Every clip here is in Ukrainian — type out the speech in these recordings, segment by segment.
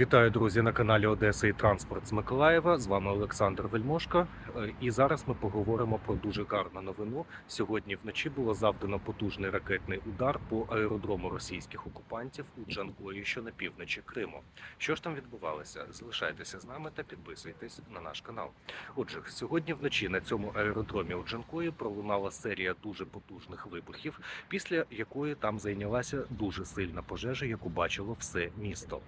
Вітаю, друзі, на каналі Одеса і Транспорт з Миколаєва. З вами Олександр Вельмошко. Е, І зараз ми поговоримо про дуже гарну новину. Сьогодні вночі було завдано потужний ракетний удар по аеродрому російських окупантів у Джангої, що на півночі Криму. Що ж там відбувалося? Залишайтеся з нами та підписуйтесь на наш канал. Отже, сьогодні вночі на цьому аеродромі у Джанкої пролунала серія дуже потужних вибухів, після якої там зайнялася дуже сильна пожежа, яку бачило все місто.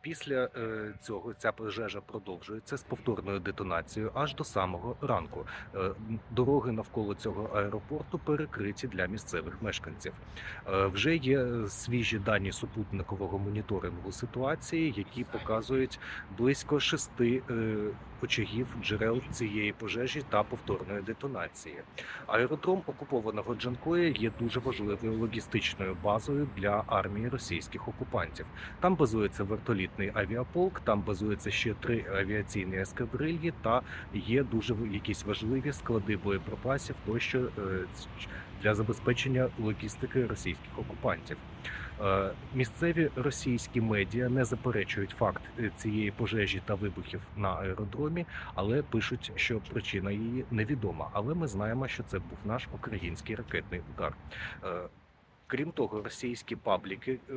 Після е, цього ця пожежа продовжується з повторною детонацією аж до самого ранку. Е, дороги навколо цього аеропорту перекриті для місцевих мешканців. Е, вже є свіжі дані супутникового моніторингу ситуації, які показують близько шести очагів джерел цієї пожежі та повторної детонації. Аеродром окупованого Джанкоя є дуже важливою логістичною базою для армії російських окупантів. Там базується вертолітний авіаполк, там базується ще три авіаційні ескадрильї, та є дуже якісь важливі склади боєприпасів тощо е, для забезпечення логістики російських окупантів. Е, Місцеві російські медіа не заперечують факт е, цієї пожежі та вибухів на аеродромі, але пишуть, що причина її невідома. Але ми знаємо, що це був наш український ракетний удар. Крім того, російські пабліки е,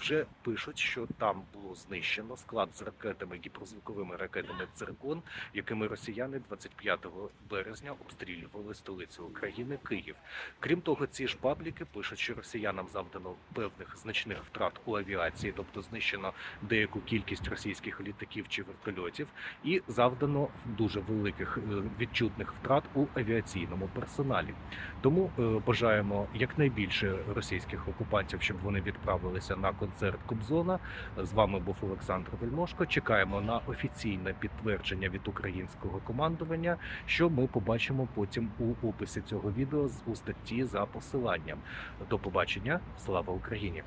вже пишуть, що там було знищено склад з ракетами, гіперзвуковими ракетами «Циркон», якими росіяни 25 березня обстрілювали столицю України Київ. Крім того, ці ж пабліки пишуть, що росіянам завдано певних значних втрат у авіації, тобто знищено деяку кількість російських літаків чи вертольотів, і завдано дуже великих е, відчутних втрат у авіаційному персоналі. Тому е, бажаємо якнайбільше російських окупантів, щоб вони відправилися на концерт Кобзона. З вами був Олександр Вельмошко. Чекаємо на офіційне підтвердження від українського командування, що ми побачимо потім у описі цього відео у статті за посиланням. До побачення, слава Україні!